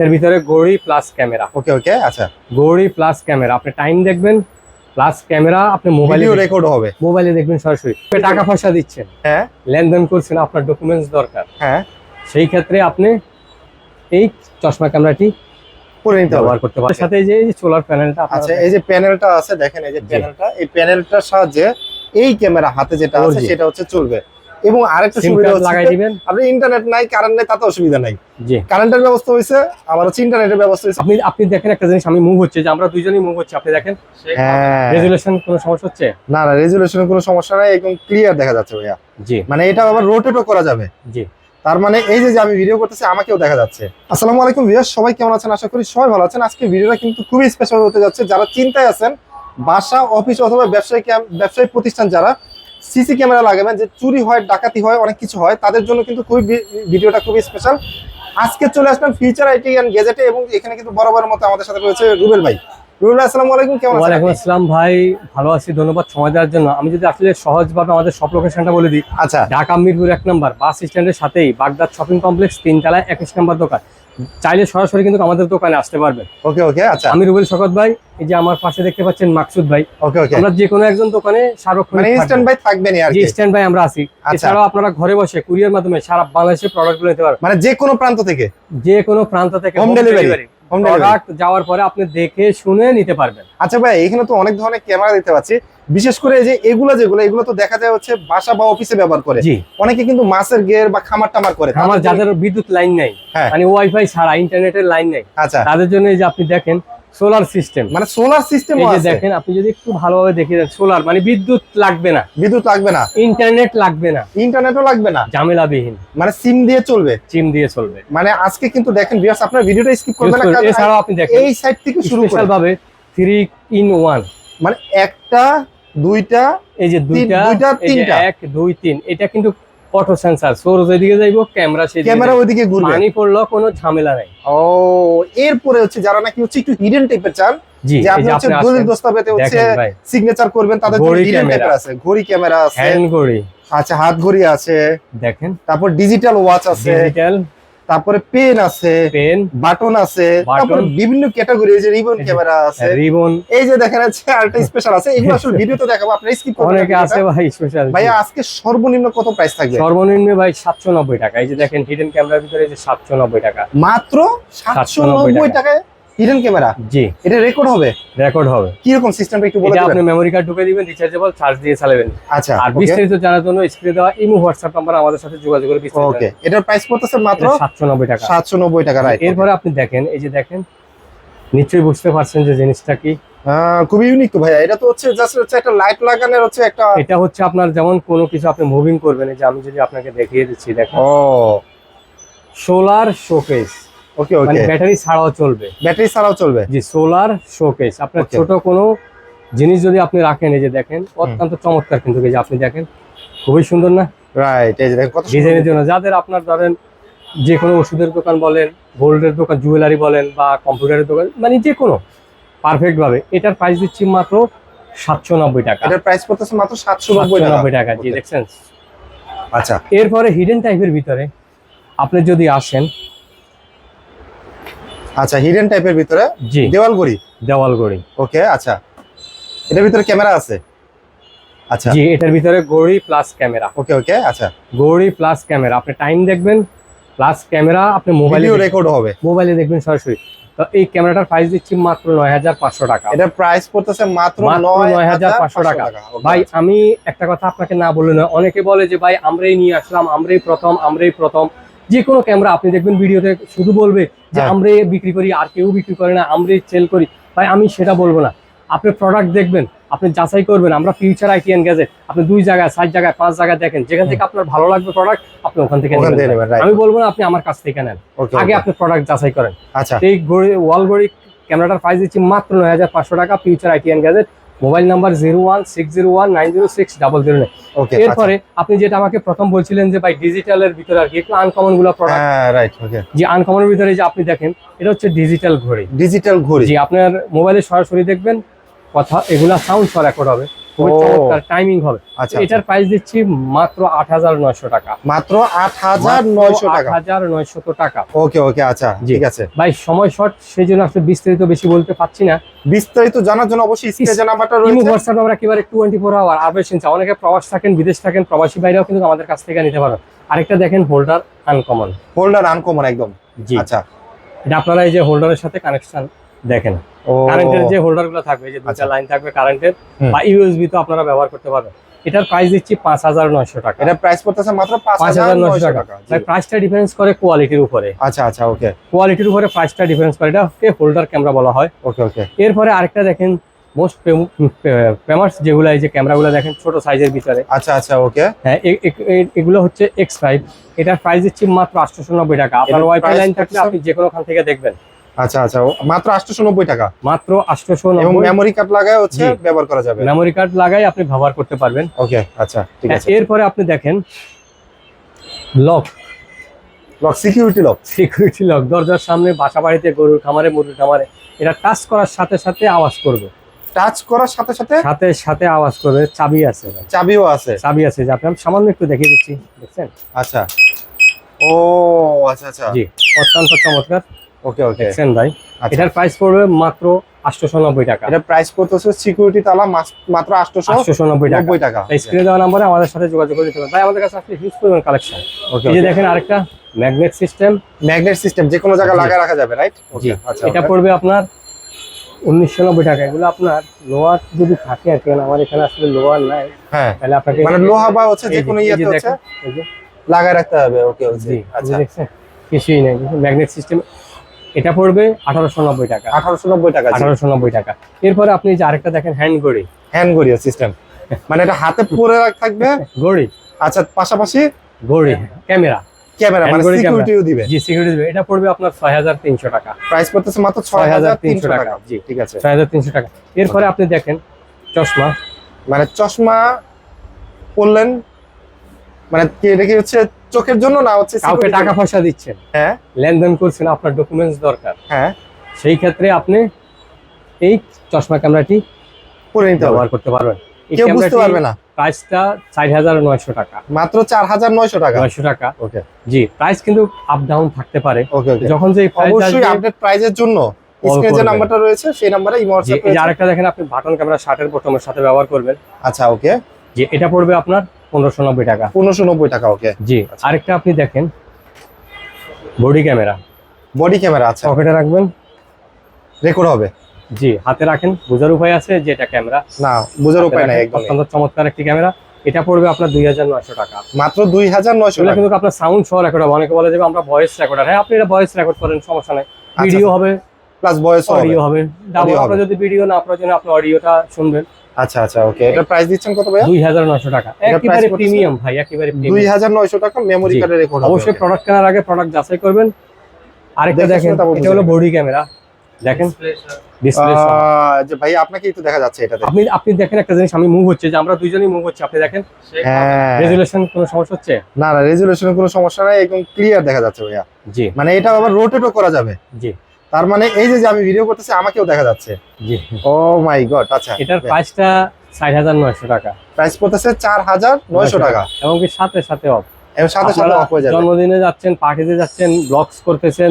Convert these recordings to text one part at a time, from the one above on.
এর ভিতরে গড়ি প্লাস ক্যামেরা ওকে ওকে আচ্ছা। গড়ি প্লাস ক্যামেরা আপনি টাইম দেখবেন প্লাস ক্যামেরা আপনি মোবাইলে রেকর্ড হবে। মোবাইলে দেখবেন সরাসরি। টাকা পয়সা দিচ্ছেন। হ্যাঁ। লেনদেন করছেন আপনার ডকুমেন্টস দরকার। হ্যাঁ। সেই ক্ষেত্রে আপনি এই চশমা ক্যামেরাটি করে নিতে ব্যবহার করতে পারেন সাথে এই যে সোলার প্যানেলটা আচ্ছা এই যে প্যানেলটা আছে দেখেন এই যে প্যানেলটা এই প্যানেলটার সাহায্যে এই ক্যামেরা হাতে যেটা আছে সেটা হচ্ছে চলবে। এবং আরেকটা সুবিধা হচ্ছে লাগাই দিবেন। আপনি ইন্টারনেট নাই কারেন্ট নাই তাতে অসুবিধা নাই। জি। কারেন্টের ব্যবস্থা হয়েছে আবার হচ্ছে ইন্টারনেটের ব্যবস্থা হয়েছে। আপনি আপনি দেখেন একটা জিনিস আমি মুভ হচ্ছে যে আমরা দুইজনই মুভ হচ্ছে আপনি দেখেন? হ্যাঁ। রেজুলেশন কোনো সমস্যা হচ্ছে? না না রেজুলেশনের কোনো সমস্যা নাই একদম ক্লিয়ার দেখা যাচ্ছে ভাইয়া। জি। মানে এটা আবার রোটেটও করা যাবে। জি। তার মানে এই যে যে আমি ভিডিও করতেছি আমাকেও দেখা যাচ্ছে। আসসালামু আলাইকুম ভিউয়ার্স সবাই কেমন আছেন? আশা করি সবাই ভালো আছেন। আজকে ভিডিওটা কিন্তু খুবই স্পেশাল হতে যাচ্ছে। যারা চিন্তায় আছেন বাসা অফিস অথবা ব্যবসায়িক ব্যবসায়িক প্রতিষ্ঠান যারা সিসি ক্যামেরা লাগাবেন যে চুরি হয় ডাকাতি হয় অনেক কিছু হয় তাদের জন্য কিন্তু খুবই ভিডিওটা খুবই স্পেশাল আজকে চলে আসলাম ফিউচার আইটি অ্যান্ড গেজেটে এবং এখানে কিন্তু বরাবর মতো আমাদের সাথে রয়েছে রুবেল ভাই। রুবেল ভাই আসসালামু আলাইকুম কেমন আছেন ওয়ালাইকুম আপনি? আসসালাম ভাই ভালো আছি ধন্যবাদ সময় দেওয়ার জন্য। আমি যদি আসলে সহজভাবে আমাদের সব লোকেশনটা বলে দিই আচ্ছা। ঢাকা মিরপুর এক নম্বর বাস স্ট্যান্ডের সাথেই বাগদাদ শপিং কমপ্লেক্স তিনতলায় একুশ নম্বর দোকান। চাইলে সরাসরি কিন্তু আমাদের দোকানে আসতে পারবেন। ওকে ওকে আচ্ছা। আমি রুবেল শকত ভাই এই যে আমার পাশে দেখতে পাচ্ছেন মাকসুদ ভাই। ওকে ওকে। আমরা যে কোনো একজন দোকানে মানে সার্বক্ষণিক ইনস্ট্যান্ট ভাই থাকবেন আর কি। স্ট্যান্ড ভাই আমরা আছি। আচ্ছা। এছাড়াও আপনারা ঘরে বসে কুরিয়ার মাধ্যমে সারা বাংলাদেশে প্রোডাক্টগুলো নিতে পারবেন। মানে যে কোনো প্রান্ত থেকে? যে কোনো প্রান্ত থেকে হোম ডেলিভারি প্রোডাক্ট যাওয়ার পরে আপনি দেখে শুনে নিতে পারবেন। আচ্ছা ভাই এখানে তো অনেক ধরনের ক্যামেরা দেখতে পাচ্ছি। বিশেষ করে এই যে এগুলো যেগুলো এগুলো তো দেখা যায় হচ্ছে বাসা বা অফিসে ব্যবহার করে। অনেকে কিন্তু মাছের গের বা খামার টামার করে। আমার যাদের বিদ্যুৎ লাইন নাই হ্যাঁ। মানে ওয়াইফাই ছাড়া ইন্টারনেটের লাইন নাই আচ্ছা। তাদের জন্য যে আপনি দেখেন সোলার সিস্টেম। মানে সোলার সিস্টেম এই যে আছে। দেখেন আপনি যদি একটু ভালোভাবে দেখে দেন সোলার মানে বিদ্যুৎ লাগবে না। বিদ্যুৎ লাগবে না। ইন্টারনেট লাগবে না। ইন্টারনেটও লাগবে না। ঝামেলাবিহীন। মানে সিম দিয়ে চলবে। সিম দিয়ে চলবে। মানে আজকে কিন্তু দেখেন ভিউয়ার্স আপনার ভিডিওটা স্কিপ করবেন না কারণ এছাড়াও আপনি দেখেন এই সাইড থেকে শুরু করে। ভাবে থ্রি ইন ওয়ান মানে একটা দুইটা এই যে দুইটা দুইটা, তিনটা। এক দুই তিন এটা কিন্তু অটো সেন্সর সোর যেদিকে যাইবো ক্যামেরা সেই ক্যামেরা ওইদিকে ঘুরবে। পানি পড়ল কোনো ঝামেলা নাই। ও এরপরে হচ্ছে যারা নাকি হচ্ছে একটু হিডেন টাইপের চান জি যে আপনি হচ্ছে দলিল দস্তাবেজে হচ্ছে সিগনেচার করবেন তাদের জন্য ঘড়ি হিডেন ক্যামেরা। টাইপের আছে ঘড়ি ক্যামেরা আছে। হ্যান্ড ঘড়ি। আচ্ছা হাত ঘড়ি আছে। দেখেন। তারপর ডিজিটাল ওয়াচ আছে। ডিজিটাল তারপরে পেন আছে পেন বাটন আছে তারপরে বিভিন্ন ক্যাটাগরি এই যে রিবন ক্যামেরা আছে। রিবন। এই যে দেখা যাচ্ছে আলট্রা স্পেশাল আছে এগুলো আসলে ভিডিওতে দেখাবো আপনি স্কিপ করবেন অনেকে আছে ভাই স্পেশাল ভাই আজকে সর্বনিম্ন কত প্রাইস থাকবে? সর্বনিম্ন ভাই সাতশো নব্বই টাকা। এই যে দেখেন হিডেন ক্যামেরার ভিতরে এই যে সাতশো নব্বই টাকা। মাত্র সাতশো 790 নব্বই টাকায় হিডেন ক্যামেরা জি। এটা রেকর্ড হবে? রেকর্ড হবে। কি রকম সিস্টেমটা একটু বলে দিবেন? আপনি মেমোরি কার্ড ঢুকে দিবেন রিচার্জেবল চার্জ দিয়ে চালাবেন। আচ্ছা আর বিস্তারিত জানার জন্য স্ক্রিনে দেওয়া ইমো হোয়াটসঅ্যাপ নাম্বার আমাদের সাথে যোগাযোগ করে ওকে এটার প্রাইস পড়তেছে মাত্র? সাতশো নব্বই টাকা। সাতশো নব্বই টাকা রাইট এরপরে আপনি দেখেন এই যে দেখেন নিশ্চয়ই বুঝতে পারছেন যে জিনিসটা কি। খুবই ইউনিক তো ভাইয়া। এটা তো হচ্ছে জাস্ট হচ্ছে একটা লাইট লাগানোর হচ্ছে একটা এটা হচ্ছে আপনার যেমন কোনো কিছু আপনি মুভিং করবেন এই যে আমি যদি আপনাকে দেখিয়ে দিচ্ছি দেখেন। ও। সোলার শোকেস ওকে মানে ওকে ব্যাটারি ছাড়াও চলবে। ব্যাটারি ছাড়াও চলবে? জি সোলার শোকেস আপনার ছোট কোনো জিনিস যদি আপনি রাখেন এই যে দেখেন অত্যন্ত চমৎকার কিন্তু এই যে আপনি দেখেন। খুবই সুন্দর না? রাইট এই যে দেখেন কত ডিজাইনের জন্য যাদের আপনার ধরেন যে কোনো ওষুধের দোকান বলেন গোল্ডের দোকান জুয়েলারি বলেন বা কম্পিউটারের দোকান মানে যে কোনো পারফেক্ট ভাবে এটার প্রাইস দিচ্ছি মাত্র সাতশো নব্বই টাকা। এটার প্রাইস পড়তেছে মাত্র সাতশো নব্বই টাকা। জি দেখছেন? আচ্ছা। এরপরে হিডেন টাইপের ভিতরে আপনি যদি আসেন আচ্ছা হিডেন টাইপের ভিতরে জি। দেওয়াল ঘড়ি দেওয়াল গড়ি। ওকে আচ্ছা। এটার ভিতরে ক্যামেরা আছে? আচ্ছা। জি এটার ভিতরে গড়ি প্লাস ক্যামেরা। ওকে ওকে আচ্ছা। গড়ি প্লাস ক্যামেরা। আপনি টাইম দেখবেন প্লাস ক্যামেরা আপনি মোবাইলে রেকর্ড হবে। মোবাইলে দেখবেন সরাসরি। তো এই ক্যামেরাটার প্রাইস দিচ্ছি মাত্র নয় হাজার পাঁচশো টাকা। এটার প্রাইস পড়তেছে মাত্র নয় হাজার পাঁচশো টাকা। ভাই আমি একটা কথা আপনাকে না বলে নয় অনেকে বলে যে ভাই আমরাই নিয়ে আসলাম আমরাই প্রথম আমরাই প্রথম। যে কোনো ক্যামেরা আপনি দেখবেন ভিডিওতে শুধু বলবে যে হ্যাঁ। আমরাই বিক্রি করি আর কেউ বিক্রি করে না আমরা সেল করি। ভাই আমি সেটা বলব না। আপনি প্রোডাক্ট দেখবেন আপনি যাচাই করবেন। আমরা ফিউচার আইটি এন্ড গ্যাজেট আপনি দুই জায়গায় সাত জায়গায় পাঁচ জায়গায় দেখেন। যেখান থেকে আপনার ভালো লাগবে প্রোডাক্ট আপনি ওখান থেকে আমি বলব না আপনি আমার কাছ থেকে নেন। আগে আপনি প্রোডাক্ট যাচাই করেন। আচ্ছা। এই ঘড়ি ওয়াল ঘড়ি ক্যামেরাটার প্রাইস দিচ্ছি মাত্র নয় হাজার পাঁচশো টাকা future IT and gadget mobile number zero one six zero one nine zero six double zero okay এরপরে আপনি যেটা আমাকে প্রথম বলছিলেন যে ভাই ডিজিটালের ভিতরে আর কি একটু আনকমনগুলো প্রোডাক্ট হ্যাঁ যে আনকমনের ভিতরে যে আপনি দেখেন এটা হচ্ছে ডিজিটাল ঘড়ি। ডিজিটাল ঘড়ি। যে আপনার মোবাইলে সরাসরি দেখবেন কথা এগুলা সাউন্ড রেকর্ড হবে। চমৎকার টাইমিং হবে। আচ্ছা এটার প্রাইস দিচ্ছি মাত্র আট হাজার নয়শো টাকা। মাত্র আট হাজার নয়শো আট টাকা। হাজার নয়শত টাকা। ওকে ওকে আচ্ছা ঠিক আছে। ভাই সময় শর্ট সেই জন্য আসলে বিস্তারিত বেশি বলতে পারছি না। বিস্তারিত জানার জন্য অবশ্যই স্ক্রিনে নাম্বারটা ইমো রয়েছে হোয়াটসঅ্যাপ আমরা একেবারে টোয়েন্টি ফোর আওয়ার আবেশন অনেকে প্রবাস থাকেন বিদেশ থাকেন প্রবাসী বাইরেও কিন্তু আমাদের কাছ থেকে নিতে পারেন। আরেকটা দেখেন হোল্ডার আনকমন হোল্ডার আনকমন একদম। জি। আচ্ছা। এটা আপনারা এই যে হোল্ডারের সাথে কানেকশন দেখেন। কারেন্টের যে হোল্ডারগুলো থাকবে যে দুটা আচ্ছা। লাইন থাকবে কারেন্টের বা ইউএসবি তো আপনারা ব্যবহার করতে পারবেন। এটার প্রাইস দিচ্ছি পাঁচ হাজার নয়শো টাকা। এটা প্রাইস পড়তেছে মাত্র পাঁচ হাজার নয়শো টাকা প্রাইসটা ডিফারেন্স করে কোয়ালিটির উপরে। আচ্ছা আচ্ছা ওকে কোয়ালিটির উপরে প্রাইসটা ডিফারেন্স করে। এটাকে হোল্ডার ক্যামেরা বলা হয়। ওকে ওকে এরপরে আরেকটা দেখেন মোস্ট ফেমাস যেগুলো এই যে ক্যামেরাগুলো দেখেন ছোট সাইজের ভিতরে। আচ্ছা আচ্ছা ওকে হ্যাঁ এগুলো হচ্ছে এক্স ফাইভ এটার প্রাইস দিচ্ছি মাত্র আটশোশো নব্বই টাকা। আপনার ওয়াইফাই লাইন থাকলে আপনি যে কোনো খান থেকে দেখবেন। আচ্ছা আচ্ছা। মাত্র আটশোশো নব্বই টাকা। মাত্র আটশোশো এবং নব্বই মেমোরি কার্ড লাগায় হচ্ছে ব্যবহার করা যাবে। মেমোরি কার্ড লাগাই আপনি ব্যবহার করতে পারবেন। ওকে আচ্ছা ঠিক হ্যাঁ, আছে। এরপরে আপনি দেখেন lock lock security lock security lock দরজার সামনে বাসা বাড়িতে গরুর খামারে মুরগির খামারে। এটা টাচ করার সাথে সাথে আওয়াজ করবে। টাচ করার সাথে সাথে সাথে সাথে আওয়াজ করবে চাবি আছে। চাবিও আছে। চাবি আছে যে আপনি সামান্য একটু দেখিয়ে দিচ্ছি দেখছেন? আচ্ছা। ও আচ্ছা আচ্ছা। জি অত্যন্ত চমৎকার। ওকে ওকে দেখছেন ভাই। আচ্ছা। এটার প্রাইস পড়বে মাত্র আটশোশো নব্বই টাকা। এটা প্রাইস করতেছে সিকিউরিটি তালা মাত্র আটশোশো আটশোশো নব্বই টাকা। টাকা স্ক্রিনে দেওয়া নাম্বারে আমাদের সাথে যোগাযোগ করে দিতে পারেন। ভাই আমাদের কাছে আসলে হিউজ পরিমাণ কালেকশন ওকে এই যে দেখেন আরেকটা ম্যাগনেট সিস্টেম ম্যাগনেট সিস্টেম যে কোনো জায়গায় লাগায় রাখা যাবে রাইট জি। আচ্ছা এটা পড়বে আপনার উনিশশো নব্বই টাকা। এগুলো আপনার লোয়ার যদি থাকে আর কেন আমার এখানে আসলে লোয়ার নাই। হ্যাঁ। তাহলে আপনাকে মানে লোহা বা হচ্ছে যে কোনো ইয়েতে হচ্ছে লাগায় রাখতে হবে। ওকে জি আচ্ছা। দেখছেন কিছুই নেই। ম্যাগনেট সিস্টেম এটা পড়বে আঠারোশো নব্বই টাকা। আঠারোশো নব্বই টাকা আঠারোশো নব্বই টাকা। এরপরে আপনি যে আরেকটা দেখেন হ্যান্ড ঘড়ি। হ্যান্ড গড়িয়া সিস্টেম মানে এটা হাতে পরে থাকবে? ঘড়ি। আচ্ছা পাশাপাশি? ঘড়ি ক্যামেরা। ক্যামেরা মানে ঘড়ি সিকিউরিটিও দিবে। জি সিকিউরিটি দেবে। এটা পড়বে আপনার ছয় হাজার তিনশো টাকা। প্রাইস পড়তেছে মাত্র ছয় হাজার তিনশো টাকা। জি। ঠিক আছে। ছয় হাজার তিনশো টাকা। এরপরে আপনি দেখেন চশমা। মানে চশমা পরলেন মানে কি এটা কি হচ্ছে চোখের জন্য না হচ্ছে কাউকে টাকা পয়সা দিচ্ছেন। হ্যাঁ। লেনদেন করছেন আপনার ডকুমেন্টস দরকার। হ্যাঁ। সেই ক্ষেত্রে আপনি এই চশমা ক্যামেরাটি পরে নিতে ব্যবহার করতে পারবেন। কেউ বুঝতে পারবে না। প্রাইসটা চার হাজার নয়শো টাকা। মাত্র চার হাজার নয়শো টাকা। নয়শো টাকা। ওকে। জি প্রাইস কিন্তু আপ ডাউন থাকতে পারে। ওকে ওকে। যখন যে অবশ্যই আপডেট প্রাইজের জন্য। স্ক্রিনে যে নাম্বারটা রয়েছে সেই নাম্বারে ইমো হোয়াটসঅ্যাপ আরেকটা দেখেন আপনি বাটন ক্যামেরা শার্টের বটমের সাথে ব্যবহার করবেন। আচ্ছা ওকে। যে এটা পড়বে আপনার পনেরোশো নব্বই টাকা। পনেরোশো নব্বই টাকা ওকে জি আরেকটা আপনি দেখেন বডি ক্যামেরা বডি ক্যামেরা আচ্ছা। পকেটে রাখবেন। রেকর্ড হবে। জি হাতে রাখেন। বোঝার উপায় আছে যে এটা ক্যামেরা না বোঝার উপায় নাই একদম অত্যন্ত চমৎকার একটি ক্যামেরা এটা পড়বে আপনার দুই হাজার নয়শো টাকা। মাত্র দুই হাজার নয়শো কিন্তু আপনার সাউন্ড সহ রেকর্ড হবে। অনেকে বলে যে আমরা ভয়েস রেকর্ডার হ্যাঁ আপনি এটা ভয়েস রেকর্ড করেন সমস্যা নাই। ভিডিও হবে। প্লাস হবে। অডিও হবে ডাবল আপনার যদি ভিডিও না প্রয়োজন আপনি অডিওটা শুনবেন। আচ্ছা আচ্ছা ওকে। এটার প্রাইস দিচ্ছেন কত হাজার নয়শো টাকা। একেবারে? প্রিমিয়াম ভাই একেবারে দুই প্রিমিয়াম হাজার নয়শো টাকা মেমোরি। কার্ডে রেকর্ড অবশ্যই প্রোডাক্ট কেনার আগে প্রোডাক্ট যাচাই করবেন। আরেকটা দেখেন এটা হলো বডি ক্যামেরা দেখেন ডিসপ্লে যে ভাই আপনাকে একটু দেখা যাচ্ছে এটাতে। আপনি আপনি দেখেন একটা জিনিস আমি মুভ হচ্ছে যে আমরা দুইজনই মুভ হচ্ছে আপনি দেখেন। হ্যাঁ। রেজুলেশন কোনো সমস্যা হচ্ছে? না না রেজুলেশনের কোনো সমস্যা নাই একদম ক্লিয়ার দেখা যাচ্ছে ভাইয়া। জি। মানে এটা আবার রোটেটও করা যাবে। জি। তার মানে এই যে আমি ভিডিও করতেছি আমাকেও দেখা যাচ্ছে। জি। ও মাই গড আচ্ছা। এটার প্রাইসটা ষাট হাজার নয়শো টাকা। প্রাইস পড়তেছে চার হাজার নয়শো টাকা। এবং কি সাথে সাথে অফ এর সাথে সাথে অফ হয়ে যাবে। জন্মদিনে যাচ্ছেন পার্টিতে যাচ্ছেন ব্লগস করতেছেন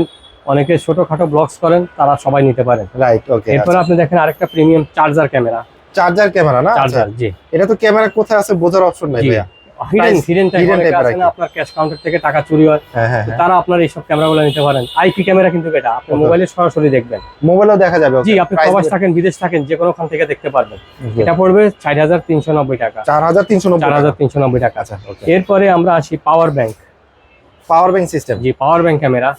অনেকে ছোটখাটো ব্লগস করেন তারা সবাই নিতে পারেন। রাইট ওকে এরপর আপনি দেখেন আরেকটা premium charger camera charger camera না? আচ্ছা। চার্জার জি। এটা তো ক্যামেরা কোথায় আছে বোঝার অপশন নাই ভাইয়া। আপনার ক্যাশ কাউন্টার থেকে টাকা চুরি হয়। হ্যাঁ হ্যাঁ হ্যাঁ। তারা আপনার এইসব ক্যামেরাগুলো নিতে পারেন। আইপি ক্যামেরা কিন্তু এটা আপনি Okay. মোবাইলে সরাসরি দেখবেন। মোবাইলেও দেখা যাবে জি আপনি প্রবাস থাকেন বিদেশ থাকেন যে কোনো থেকে দেখতে পারবেন। এটা পড়বে ষাট হাজার তিনশো নব্বই টাকা। চার হাজার তিনশো চার হাজার তিনশো নব্বই টাকা। আচ্ছা এরপরে আমরা আসি power bank power bank system জি পাওয়ার ব্যাংক ক্যামেরা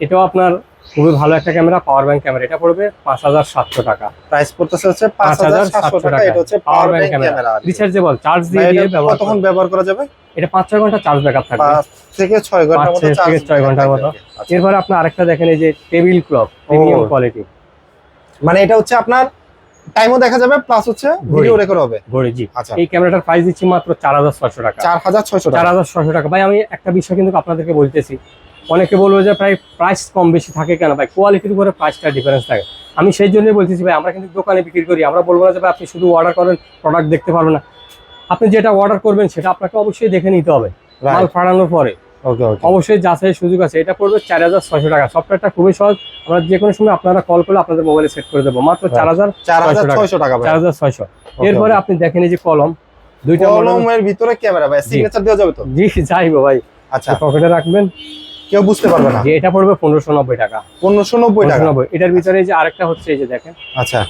এটাও আপনার খুবই ভালো একটা ক্যামেরা পাওয়ার ব্যাংক ক্যামেরা। এটা পড়বে পাঁচ হাজার সাতশো টাকা। প্রাইস পড়তেছে হচ্ছে পাঁচ হাজার সাতশো টাকা এটা হচ্ছে power bank camera. Rechargeable charge দিয়ে কতক্ষণ ব্যবহার করা যাবে? এটা পাঁচ ছয় ঘণ্টা চার্জ ব্যাকআপ থাকবে। থেকে ছয় মতো থেকে ছয় ঘণ্টার মতো। এরপরে আপনি আরেকটা দেখেন এই যে টেবিল ক্লক প্রিমিয়াম কোয়ালিটি মানে এটা হচ্ছে আপনার টাইমও দেখা যাবে প্লাস হচ্ছে ভিডিও রেকর্ড হবে। ঘড়ি জি। আচ্ছা। এই ক্যামেরাটার প্রাইস দিচ্ছি মাত্র চার হাজার ছয়শো টাকা। চার হাজার ছয়শো চার টাকা হাজার ছয়শো টাকা। ভাই আমি একটা বিষয় কিন্তু আপনাদেরকে বলতেছি। অনেকে বলব যে প্রায় প্রাইস কম বেশি থাকে কেন? ভাই কোয়ালিটির উপরে প্রাইসটা ডিফারেন্স থাকে। আমি সেই জন্যই বলতেছি ভাই আমরা কিন্তু দোকানে বিক্রি করি। আমরা বলব না যে ভাই আপনি শুধু অর্ডার করেন প্রোডাক্ট দেখতে পারবেন না। আপনি যেটা অর্ডার করবেন সেটা আপনাকে অবশ্যই দেখে নিতে হবে। মাল ফাটানোর পরে। ওকে ওকে অবশ্যই যাচাইয়ের সুযোগ আছে। এটা পড়বে চার হাজার ছয়শো টাকা। সফটওয়্যারটা খুবই সহজ। আমরা যে কোনো সময় আপনারা কল করলে আপনাদের মোবাইলে সেট করে দেবো। মাত্র চার হাজার চার হাজার টাকা। ছয়শো টাকা চার হাজার ছয়শো। এরপরে আপনি দেখেন এই যে কলম। দুইটা কলমের ভিতরে ক্যামেরা ভাই। সিগনেচার দেওয়া যাবে তো? জি যাইবো ভাই। আচ্ছা। পকেটে রাখবেন। কেউ বুঝতে পারবে না। যে এটা পড়বে পনেরোশো নব্বই টাকা। পনেরোশো নব্বই টাকা? এটার ভিতরে এই যে আরেকটা হচ্ছে এই যে দেখেন। আচ্ছা।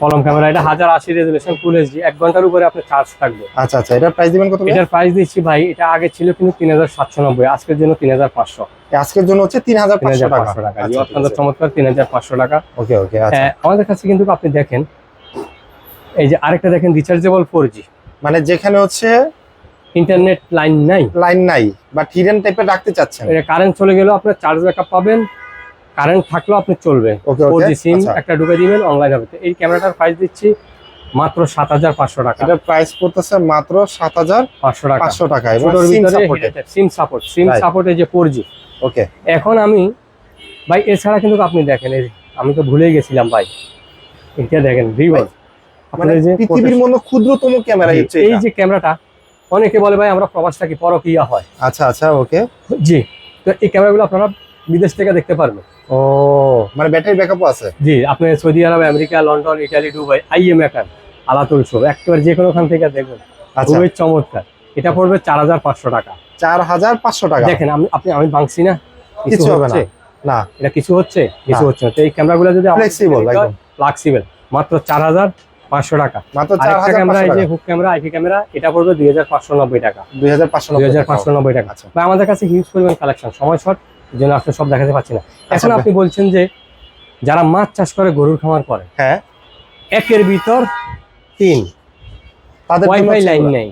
কলম ক্যামেরা এটা হাজার আশি রেজুলেশন ফুল এইচডি এক ঘণ্টার উপরে আপনার চার্জ থাকবে। আচ্ছা আচ্ছা। এটার প্রাইস দিবেন কত? এটার প্রাইস দিচ্ছি ভাই এটা আগে ছিল কিন্তু তিন হাজার সাতশো নব্বই আজকের জন্য তিন হাজার পাঁচশো। আজকের জন্য হচ্ছে তিন হাজার তিন পাঁচশো হাজার টাকা পাঁচশো টাকা। আচ্ছা, অত্যন্ত চমৎকার তিন হাজার পাঁচশো টাকা। ওকে ওকে আচ্ছা। হ্যাঁ, আমাদের কাছে কিন্তু আপনি দেখেন এই যে আরেকটা দেখেন রিচার্জেবল ফোর জি মানে যেখানে হচ্ছে ইন্টারনেট লাইন নাই। লাইন নাই বা হিডেন টাইপের রাখতে চাচ্ছেন। এটা কারেন্ট চলে গেলেও আপনার চার্জ ব্যাকআপ পাবেন। কারেন্ট থাকলেও আপনি চলবে। ওকে ফোর জি সিম একটা ঢুকে দিবেন অনলাইন হবে। এই ক্যামেরাটার প্রাইস দিচ্ছি মাত্র সাত হাজার পাঁচশো টাকা। এটার প্রাইস পড়তেছে মাত্র সাত হাজার পাঁচশো টাকা। পাঁচশো টাকা। এবং ছোটোর সিম ভিতরে সাপোর্টে সিম সাপোর্ট সিম সাপোর্টে যে ফোর জি ওকে এখন আমি ভাই এছাড়া কিন্তু আপনি দেখেন এই আমি তো ভুলে গেছিলাম ভাই। এটা দেখেন ভিভো মানে পৃথিবীর মধ্যে ক্ষুদ্রতম ক্যামেরা হচ্ছে এই যে ক্যামেরাটা অনেকে বলে ভাই আমরা প্রবাস থাকি পরকিয়া হয়? আচ্ছা আচ্ছা ওকে। জি। তো এই ক্যামেরাগুলো আপনারা বিদেশ থেকে দেখতে পারবেন। ও মানে ব্যাটারি ব্যাকআপও আছে? জি আপনি Saudi Arab America London Italy Dubai IM একান আলাতুল সব একেবারে যে কোনোখান থেকে দেখবেন আচ্ছা। খুবই চমৎকার। এটা পড়বে চার হাজার পাঁচশো টাকা। চার হাজার পাঁচশো টাকা? দেখেন আমি আপনি আমি ভাঙছি না? কিছু হবে না। না। এটা কিছু হচ্ছে? কিছু হচ্ছে না। তো এই ক্যামেরাগুলো যদি একদম। ফ্লেক্সিবল মাত্র চার হাজার পাঁচশো টাকা। ক্যামেরা এই যে হুক ক্যামেরা আইপি ক্যামেরা এটা পড়বে দুই হাজার পাঁচশো নব্বই টাকা। দুই হাজার পাঁচশো দুই হাজার পাঁচশো নব্বই টাকা। আচ্ছা। বা আমাদের কাছে হিউজ পরিমাণ কালেকশন সময় শর্ট জন্য আপনি সব দেখাতে পাচ্ছি না। এখন আচ্ছা, আপনি বলছেন যে যারা মাছ চাষ করে গরুর খামার করে হ্যাঁ। একের ভিতর তিন। তাদের ওয়াইফাই লাইন নেই।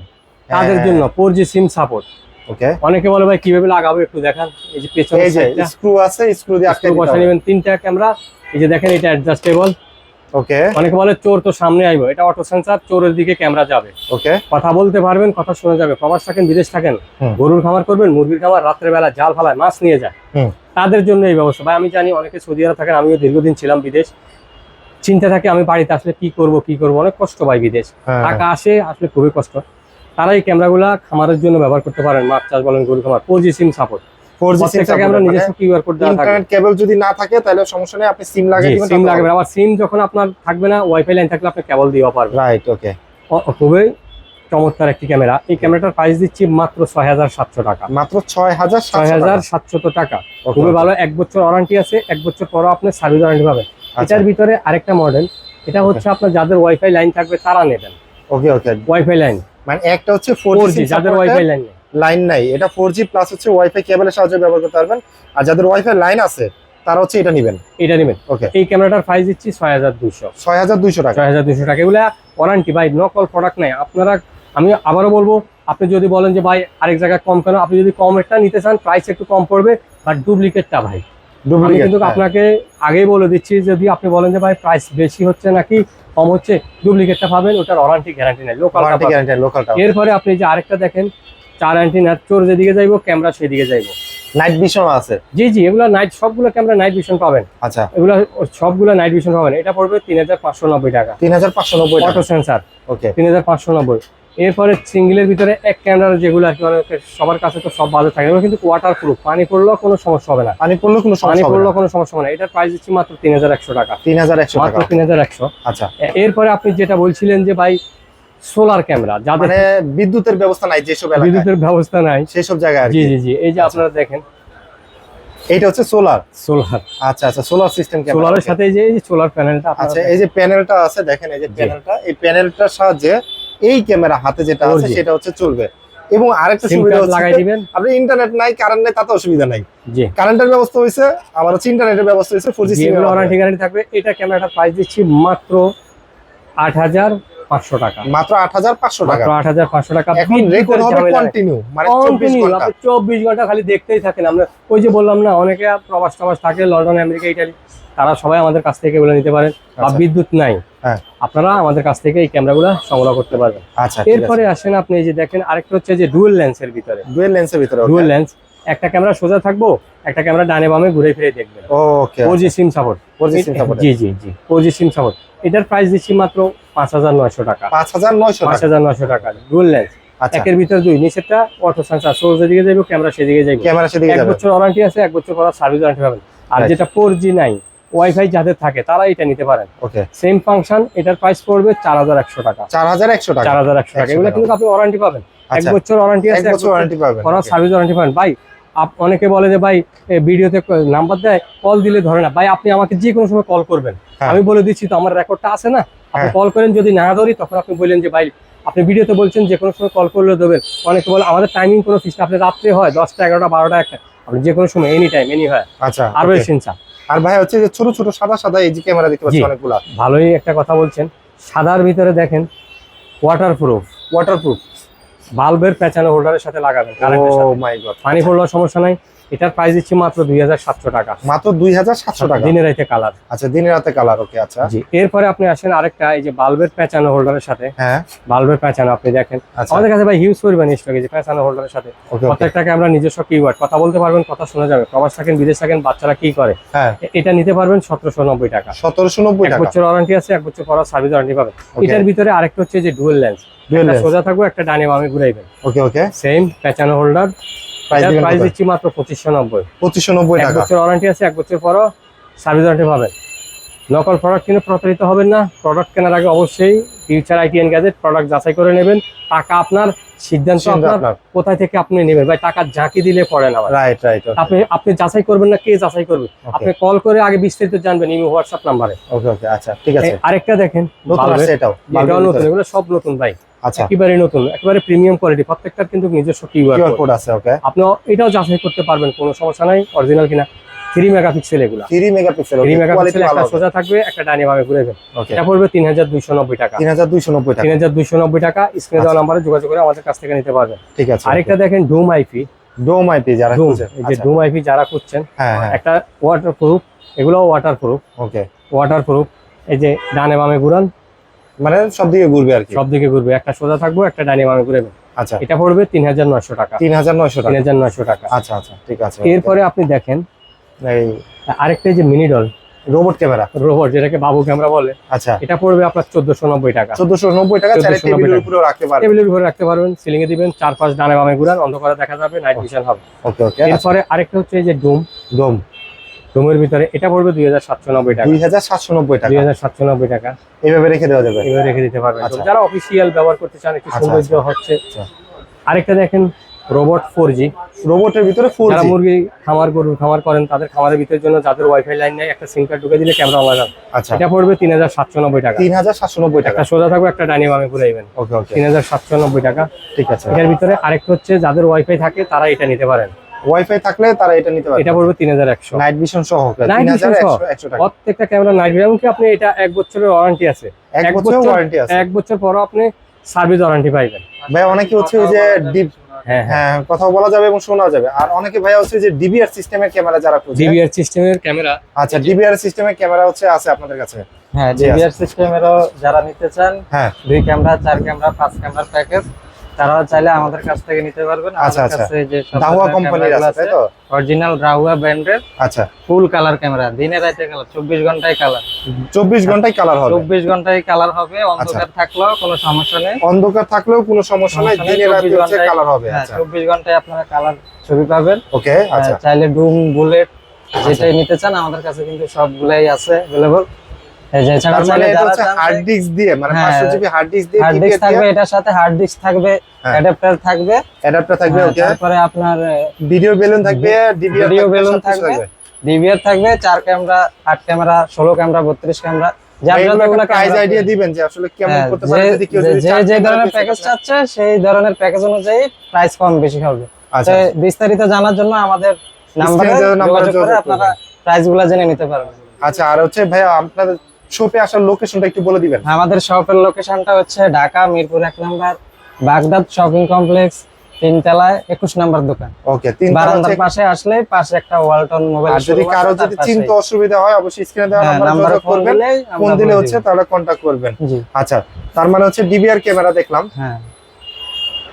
তাদের হ্যাঁ। জন্য ফোর জি সিম সাপোর্ট ওকে অনেকে বলে ভাই কীভাবে লাগাবো একটু দেখান? এই যে পেছনে যে স্ক্রু আছে স্ক্রু দিয়ে আটকে বসা নেবেন তিনটা ক্যামেরা এই যে দেখেন এটা অ্যাডজাস্টেবল ওকে। অনেকে বলে চোর তো সামনে আইবো এটা অটো সেন্সার চোরের দিকে ক্যামেরা যাবে। ওকে। কথা বলতে পারবেন কথা শোনা যাবে। প্রবাস থাকেন বিদেশ থাকেন গরুর খামার করবেন মুরগির খামার রাত্রে বেলা জাল ফালায় মাছ নিয়ে যায়। তাদের জন্য এই ব্যবস্থা। ভাই আমি জানি অনেকে সৌদি আরব থাকেন আমিও দীর্ঘদিন ছিলাম বিদেশ। চিন্তা থাকে আমি বাড়িতে আসলে কি করব কি করব? অনেক কষ্ট পাই বিদেশ। হ্যাঁ। টাকা আসে আসলে খুবই কষ্ট। তারা এই ক্যামেরাগুলা খামারের জন্য ব্যবহার করতে পারেন মাছ চাষ বলেন গরু খামার four G SIM support four G প্রত্যেকটা ক্যামেরা নিজস্ব কিউআর কোড দেওয়া থাকবে ইন্টারনেট কেবল যদি না থাকে তাহলে সমস্যা নেই আপনি সিম লাগিয়ে দিবেন সিম লাগবে আবার সিম যখন আপনার থাকবে না ওয়াইফাই লাইন থাকলে আপনি কেবল দিতে পারবেন। রাইট ওকে খুবই চমৎকার একটি ক্যামেরা এই ক্যামেরাটার প্রাইস দিচ্ছি মাত্র ছয় হাজার সাতশো টাকা। মাত্র ছয় হাজার ছয় হাজার সাতশত টাকা। খুবই ভালো এক বছর ওয়ারেন্টি আছে এক বছর পরও আপনি সার্ভিস ওয়ারেন্টি পাবেন। আচ্ছা। এটার ভিতরে আরেকটা মডেল এটা হচ্ছে আপনার যাদের ওয়াইফাই লাইন থাকবে তারা নেবেন। ওকে ওকে ওয়াইফাই লাইন মানে একটা হচ্ছে ফোর জি জি যাদের ওয়াইফাই লাইন নেই। লাইন নাই। এটা ফোর জি প্লাস হচ্ছে ওয়াইফাই কেবলের সাহায্যে ব্যবহার করতে পারবেন। আর যাদের ওয়াইফাই লাইন আছে তারা হচ্ছে এটা নেবেন। এটা নেবেন। ওকে এই ক্যামেরাটার প্রাইস দিচ্ছি ছয় হাজার দুশো ছয় হাজার দুইশো টাকা। ছয় হাজার দুশো টাকা। এগুলা ওয়ারেন্টি ভাই নকল প্রোডাক্ট নাই। আপনারা আমি আবারও বলব আপনি যদি বলেন যে ভাই আরেক জায়গায় কম কেন? আপনি যদি কম একটা নিতে চান প্রাইস একটু কম পড়বে বাট ডুপ্লিকেটটা ভাই। ডুপ্লিকেট কিন্তু আপনাকে আগেই বলে দিচ্ছি যদি আপনি বলেন যে ভাই প্রাইস বেশি হচ্ছে নাকি কম হচ্ছে ডুপ্লিকেটটা পাবেন ওটার ওয়ারেন্টি গ্যারান্টি নাই লোকাল ওয়ারেন্টি গ্যারান্টি লোকালটা এরপরে আপনি যে আরেকটা দেখেন চার অ্যান্টিনার চোর যেদিকে যাইবো ক্যামেরা সেদিকে যাইবো। নাইট ভিশন আছে? জি জি এগুলো নাইট সবগুলো ক্যামেরা নাইট ভিশন পাবেন। আচ্ছা। এগুলো সবগুলো নাইট ভিশন পাবেন। এটা পড়বে তিন হাজার পাঁচশো নব্বই টাকা। তিন হাজার পাঁচশো নব্বই টাকা। অটো সেন্সার ওকে তিন হাজার পাঁচশো নব্বই। এরপরে সিঙ্গেলের ভিতরে এক ক্যামেরা যেগুলো আর কি সবার কাছে তো সব বাজে থাকে এগুলো কিন্তু ওয়াটার প্রুফ পানি পড়লেও কোনো সমস্যা হবে না। পানি পড়লে কোনো পানি পড়লেও কোনো সমস্যা হবে না। এটার প্রাইস দিচ্ছি মাত্র তিন হাজার একশো টাকা। তিন হাজার একশো মাত্র তিন হাজার একশো। আচ্ছা। এরপরে আপনি যেটা বলছিলেন যে ভাই সোলার ক্যামেরা যাদের মানে বিদ্যুতের ব্যবস্থা নাই যেসব বিদ্যুতের ব্যবস্থা নাই। সেসব জায়গায় জি জি জি এই যে আচ্ছা। আপনারা দেখেন। এইটা হচ্ছে সোলার। সোলার। আচ্ছা আচ্ছা সোলার সিস্টেম সোলারের সাথে এই যে সোলার প্যানেলটা আচ্ছা এই যে প্যানেলটা আছে দেখেন এই যে প্যানেলটা এই প্যানেলটার সাহায্যে এই ক্যামেরা হাতে যেটা আছে সেটা হচ্ছে চলবে। এবং আরেকটা সিম সুবিধা লাগাই দিবেন। আপনি ইন্টারনেট নাই কারেন্ট নাই তাতে অসুবিধা নাই। জি। কারেন্টের ব্যবস্থা হয়েছে আবার হচ্ছে ইন্টারনেটের ব্যবস্থা four G G warranty guarantee থাকবে। এটা ক্যামেরাটার প্রাইস দিচ্ছি মাত্র আট হাজার পাঁচশো টাকা। মাত্র আট হাজার পাঁচশো টাকা। আট হাজার পাঁচশো টাকা। এখন রেকর্ড হবে কন্টিনিউ মানে চব্বিশ ঘণ্টা। চব্বিশ ঘণ্টা খালি দেখতেই থাকেন। আমরা ওই যে বললাম না অনেকে প্রবাস টবাস থাকে লন্ডন আমেরিকা ইটালি তারা সবাই আমাদের কাছ থেকে এগুলো নিতে পারেন বা আচ্ছা। বিদ্যুৎ নাই। হ্যাঁ। আপনারা আমাদের কাছ থেকে এই ক্যামেরাগুলো সংগ্রহ করতে পারবেন। আচ্ছা এরপরে আসেন আপনি এই যে দেখেন আরেকটা হচ্ছে যে ডুয়েল লেন্সের ভিতরে। ডুয়েল লেন্সের ভিতরে ডুয়েল লেন্স একটা ক্যামেরা সোজা থাকব একটা ক্যামেরা ডানে বামে ঘুরে ফিরে দেখবেন। Okay four G SIM support 4G SIM support G G G. Four G SIM support এটার প্রাইস দিচ্ছি মাত্র পাঁচ হাজার নয়শো টাকা। পাঁচ হাজার নয়শো পাঁচ হাজার নয়শো টাকা। ডুয়েল লেন্স আচ্ছা। একের ভিতর দুই নিচেরটা অটো সেন্সার সোর্স যেদিকে যাবে ক্যামেরা সেদিকে যাবে ক্যামেরা সেদিকে এক বছর ওয়ারেন্টি আছে এক বছর পর সার্ভিস ওয়ারেন্টি পাবেন। আর যেটা ফোর জি নাই ওয়াইফাই যাদের থাকে তারা এটা নিতে পারেন। ওকে সেম ফাংশন এটার প্রাইস পড়বে চার হাজার একশো টাকা। চার হাজার একশো টাকা। চার হাজার একশো টাকা। এগুলো কিন্তু আপনি ওয়ারেন্টি পাবেন। এক আচ্ছা। বছর ওয়ারেন্টি এক বছর ওয়ারেন্টি পাবেন। সার্ভিস ওয়ারেন্টি পাবেন। ভাই আপ- অনেকে বলে যে ভাই ভিডিওতে নাম্বার দেয় কল দিলে ধরে না। ভাই আপনি আমাকে যে কোনো সময় কল করবেন। হ্যাঁ। আমি বলে দিচ্ছি তো আমার রেকর্ডটা আছে না? আপনি হ্যাঁ। কল করেন যদি না ধরি তখন আপনি বললেন যে ভাই আপনি ভিডিওতে বলছেন যে কোনো সময় কল করলে দেবেন অনেকে বলে আমাদের টাইমিং কোনো ফিক্স আপনি রাত্রে হয় দশটা এগারোটা বারোটা একটা। আপনি যে কোনো সময় এনি টাইম এনি হয় আচ্ছা আর okay. সিনসা আর ভাই হচ্ছে যে ছোট ছোট সাদা সাদা এই যে ক্যামেরা দেখতে পাচ্ছি। অনেকগুলা। ভালোই একটা কথা বলছেন। সাদার ভিতরে দেখেন ওয়াটার প্রুফ ওয়াটারপ্রুফ বাল্বের পেঁচানো হোল্ডারের সাথে লাগাবেন ও মাই গড পানি পড়লেও সমস্যা নাই এটার প্রাইস দিচ্ছি মাত্র দুই হাজার সাতশো টাকা। মাত্র দুই হাজার সাতশো টাকা? দিনে রাইতে কালার আচ্ছা দিনে রাতে কালার ওকে আচ্ছা। জি এরপরে আপনি আসেন আরেকটা এই যে বাল্বের পেঁচানো হোল্ডারের সাথে। হ্যাঁ। বাল্বের পেঁচানো আপনি দেখেন। আচ্ছা। আমাদের কাছে ভাই হিউজ পরিমাণ স্টক যে পেঁচানো হোল্ডারের সাথে। প্রত্যেকটাকে আমরা নিজস্ব কিওয়ার্ড কথা বলতে পারবেন কথা শোনা যাবে। প্রবাস থাকেন বিদেশ থাকেন বাচ্চারা কি করে? হ্যাঁ। এটা নিতে পারবেন সতেরোশো নব্বই টাকা। সতেরোশো নব্বই এক টাকা। বছর ওয়ারেন্টি আছে এক বছর পর সার্ভিস ওয়ারেন্টি পাবেন। এটার ভিতরে আরেকটা হচ্ছে যে ডুয়েল লেন্স সোজা থাকবে একটা ডানে বামে ঘুরাইবেন ওকে ওকে। সেম পেঁচানো হোল্ডার প্রাইস দিচ্ছি মাত্র পঁচিশশো নব্বই। পঁচিশশো নব্বই এক টাকা। বছর ওয়ারেন্টি আছে এক বছর পরও সার্ভিস ওয়ারেন্টি পাবেন। নকল প্রোডাক্ট কিনে প্রতারিত হবেন না। প্রোডাক্ট কেনার আগে অবশ্যই ফিউচার আইটিএন গ্যাজেট প্রোডাক্ট যাচাই করে নেবেন। টাকা আপনার সিদ্ধান্ত আপনার। কোথায় থেকে আপনি নেবেন? ভাই টাকা ঝাঁকি দিলে পড়ে না রাইট রাইট আপনি আপনি যাচাই করবেন না কে যাচাই করবে? আপনি কল করে আগে বিস্তারিত জানবেন ইমি হোয়াটসঅ্যাপ নাম্বারে ওকে ওকে আচ্ছা ঠিক আছে। আরেকটা দেখেন নতুন এটাও। এটাও নতুন এগুলো সব নতুন ভাই। আচ্ছা। একেবারে নতুন একেবারে প্রিমিয়াম কোয়ালিটি প্রত্যেকটার কিন্তু নিজস্ব কিউআর কোড আছে ওকে আপনি এটাও যাচাই করতে পারবেন কোনো সমস্যা নাই অরিজিনাল কিনা। থ্রি মেগাপিক্সেল এগুলা। থ্রি মেগাপিক্সেল থ্রি মেগাপিক্সেল একটা সোজা থাকবে একটা ভাবে ঘুরেবেন ওকে এটা পড়বে তিন হাজার দুইশো নব্বই টাকা। তিন হাজার দুইশো নব্বই টাকা। তিন হাজার দুইশো নব্বই টাকা স্ক্রিনে দেওয়া আচ্ছা। নাম্বারে যোগাযোগ করে আমাদের কাছ থেকে নিতে পারবেন। ঠিক আছে আরেকটা দেখেন ডুম আইপি ডোম আইপি যারা ডুম এই যে আচ্ছা, ডুম আইপি যারা খুঁজছেন হ্যাঁ হ্যাঁ। একটা ওয়াটার প্রুফ এগুলো waterproof okay waterproof এই যে ডানে বামে ঘুরান মানে সব দিকে ঘুরবে আর কি? সব দিকে ঘুরবে। একটা সোজা থাকব একটা ডানে বামে ঘুরবে আচ্ছা। এটা পড়বে তিন হাজার নয়শো টাকা। তিন হাজার নয়শো তিন টাকা হাজার নয়শো টাকা। আচ্ছা আচ্ছা ঠিক আছে। এরপরে আপনি দেখেন এই আরেকটা যে mini doll robot camera robot যেটাকে বাবু ক্যামেরা বলে আচ্ছা। এটা পড়বে আপনার চোদ্দশো নব্বই টাকা। চোদ্দশো নব্বই টাকা চাইলে টেবিলের। উপরেও রাখতে পারবে টেবিলের উপরে রাখতে পারবেন সিলিং এ দিবেন চার পাঁচ ডানে বামে ঘুরান অন্ধকারে দেখা যাবে নাইট ভিশন হবে। ওকে ওকে। এরপরে আরেকটা হচ্ছে এই যে ডুম ডোম ডুমের ভিতরে এটা পড়বে দুই হাজার সাতশো নব্বই টাকা। দুই হাজার সাতশো নব্বই টাকা। দুই হাজার সাতশো নব্বই টাকা। এইভাবে রেখে দেওয়া যাবে। এভাবে রেখে দিতে পারবেন। আচ্ছা। যারা অফিসিয়াল ব্যবহার করতে চান একটু আচ্ছা, সৌন্দর্য হচ্ছে। আচ্ছা। আরেকটা দেখেন রোবট ফোর জি রোবটের ভিতরে ফোর যারা মুরগি খামার গরু খামার করেন তাদের খামারের ভিতরের জন্য যাদের ওয়াইফাই লাইন নেই একটা সিম কার্ড ঢুকে দিলে ক্যামেরা অনলাইন আচ্ছা। এটা পড়বে তিন হাজার সাতশো নব্বই টাকা। তিন হাজার সাতশো নব্বই টাকা। সোজা থাকবে একটা ডাইনি বামে ঘুরাইবেন ওকে ওকে। তিন হাজার সাতশো নব্বই টাকা। ঠিক আছে। এটার ভিতরে আরেকটা হচ্ছে যাদের ওয়াইফাই থাকে তারা এটা নিতে পারেন। ওয়াইফাই থাকলে তারা এটা নিতে পারবে। এটা পড়বে তিন হাজার একশো। নাইট ভিশন সহ Night তিন হাজার vision সহ। একশো টাকা। প্রত্যেকটা ক্যামেরা নাইট এমনকি আপনি এটা এক বছরের ওয়ারেন্টি আছে। এক এক বছর বছর- ওয়ারেন্টি আছে। এক বছর পরও আপনি সার্ভিস ওয়ারেন্টি পাইবেন। ভাই অনেকে হচ্ছে ওই যে ডিপ হ্যাঁ হ্যাঁ। হ্যাঁ কথা বলা যাবে এবং শোনা যাবে। আর অনেকে ভাই হচ্ছে যে ডিবিআর সিস্টেমের ক্যামেরা যারা খুঁজে ডিবিআর সিস্টেমের ক্যামেরা আচ্ছা ডিবিআর সিস্টেমের ক্যামেরা হচ্ছে আছে আপনাদের কাছে। হ্যাঁ জি, ডিবিআর সিস্টেমেরও যারা নিতে চান হ্যাঁ। দুই ক্যামেরা চার ক্যামেরা পাঁচ ক্যামেরার প্যাকেজ তারাও চাইলে আমাদের কাছ থেকে নিতে পারবেন। আচ্ছা, আচ্ছা। যে দাহুয়া কোম্পানির আছে তাই তো? অরিজিনাল রাহুয়া ব্র্যান্ডের আচ্ছা। ফুল কালার ক্যামেরা দিনে রাতে কালার চব্বিশ ঘন্টায় কালার চব্বিশ ঘন্টায় কালার হবে? চব্বিশ ঘন্টায় কালার হবে আচ্ছা। অন্ধকার থাকলেও কোনো সমস্যা নেই। অন্ধকার থাকলেও কোনো সমস্যা নেই, দিনে রাতে হচ্ছে কালার হবে হ্যাঁ আচ্ছা। চব্বিশ ঘন্টায় আপনারা কালার ছবি পাবেন। ওকে আচ্ছা। হ্যাঁ, চাইলে ডুম বুলেট যেটাই নিতে চান আমাদের কাছে কিন্তু সবগুলাই আছে অ্যাভেলেবল এই যে এছাড়া তার চাইলে এটা যারা হচ্ছে চান হার্ড ডিস্ক দিয়ে মানে। 500 জিবি হার্ড ডিস্ক দিয়ে হার্ড ডিস্ক থাকবে এটার সাথে হার্ড ডিস্ক থাকবে। অ্যাডাপ্টার থাকবে। অ্যাডাপ্টার থাকবে ওকে। তারপরে আপনার ভিডিও বেলুন থাকবে ডিভিআর ভিডিও বেলুন থাকবে ডিভিআর থাকবে। চার ক্যামেরা আট ক্যামেরা ষোলো ক্যামেরা বত্রিশ ক্যামেরা যার যতগুলো প্রাইস ক্যামেরা আইডিয়া দিবেন যে আসলে কেমন করতে পারে যে- যদি কেউ যে- যদি যে চার যে ক্যামেরা ধরনের প্যাকেজ চায়। চাচ্ছে সেই ধরনের প্যাকেজ অনুযায়ী প্রাইস কম বেশি হবে। আচ্ছা বিস্তারিত জানার জন্য আমাদের নাম্বারে আপনারা প্রাইসগুলা জেনে নিতে পারবেন। আচ্ছা আর হচ্ছে ভাইয়া আপনাদের শপে আসার লোকেশনটা একটু বলে দিবেন। আমাদের শপের লোকেশনটা হচ্ছে ঢাকা মিরপুর এক নম্বর বাগদাদ শপিং কমপ্লেক্স তিনতলায় একুশ নম্বর দোকান। ওকে তিন বারান্দার পাশে আসলে পাশে একটা ওয়ালটন মোবাইল যদি কারও যদি চিন্তা অসুবিধা হয় অবশ্যই স্ক্রিনে দেওয়া নাম্বারে ফোন করবেন। ফোন দিলে হচ্ছে তাহলে কন্টাক্ট করবেন। আচ্ছা তার মানে হচ্ছে ডিবিআর ক্যামেরা দেখলাম। হ্যাঁ।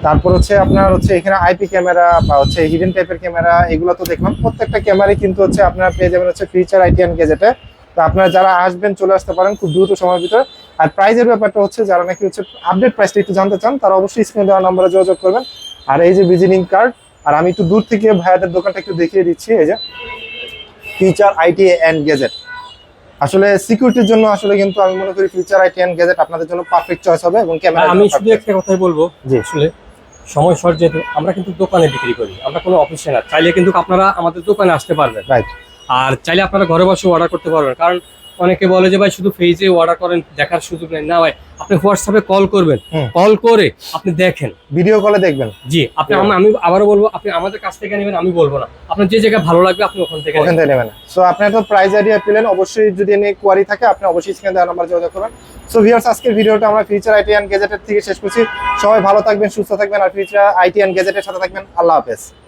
তারপর হচ্ছে আপনার হচ্ছে এখানে আইপি ক্যামেরা বা হচ্ছে হিডেন টাইপের ক্যামেরা এগুলো তো দেখলাম। প্রত্যেকটা ক্যামেরাই কিন্তু হচ্ছে আপনারা পেয়ে যাবেন হচ্ছে ফিউচার আইটিএন গেজেটে তো আপনারা যারা আসবেন চলে আসতে পারেন খুব দ্রুত সময়ের ভিতরে। আর প্রাইজের ব্যাপারটা হচ্ছে যারা নাকি হচ্ছে আপডেট প্রাইসটা একটু জানতে চান তারা অবশ্যই স্ক্রিনে দেওয়া নম্বরে যোগাযোগ করবেন। আর এই যে ভিজিটিং কার্ড আর আমি একটু দূর থেকে ভাইয়াদের দোকানটা একটু দেখিয়ে দিচ্ছি এই যে ফিচার আইটি অ্যান্ড গেজেট আসলে সিকিউরিটির জন্য আসলে কিন্তু আমি মনে করি ফিচার আইটি অ্যান্ড গেজেট আপনাদের জন্য পারফেক্ট চয়েস হবে এবং ক্যামেরা আমি শুধু একটা কথাই বলব জি। আসলে সময় শর্ট যেহেতু আমরা কিন্তু দোকানে বিক্রি করি আমরা কোনো অফিসে না চাইলে কিন্তু আপনারা আমাদের দোকানে আসতে পারবেন। রাইট আর চাইলে আপনারা ঘরে বসে অর্ডার করতে পারবেন। কারণ অনেকে বলে যে ভাই শুধু ফেজে অর্ডার করেন দেখার সুযোগ নেই। না ভাই আপনি হোয়াটসঅ্যাপে কল করবেন। কল করে আপনি দেখেন। ভিডিও কলে দেখবেন। জি আপনি আমি- আবারও বলব আপনি আমাদের কাছ থেকে নেবেন আমি বলব না। আপনার যে জায়গায় ভালো লাগবে আপনি ওখান থেকে ওখান থেকে নেবেন। সো আপনার তো প্রাইস আইডিয়া পেলেন অবশ্যই যদি এনে কোয়ারি থাকে আপনি অবশ্যই স্ক্রিনে দেওয়া নাম্বার যোগাযোগ করবেন। সো ভিউয়ার্স আজকের ভিডিওটা আমরা ফিচার আইটি অ্যান্ড গেজেটের থেকে শেষ করছি। সবাই ভালো থাকবেন সুস্থ থাকবেন আর ফিচার আইটি অ্যান্ড গেজেটের সাথে থাকবেন। আল্লাহ হাফেজ।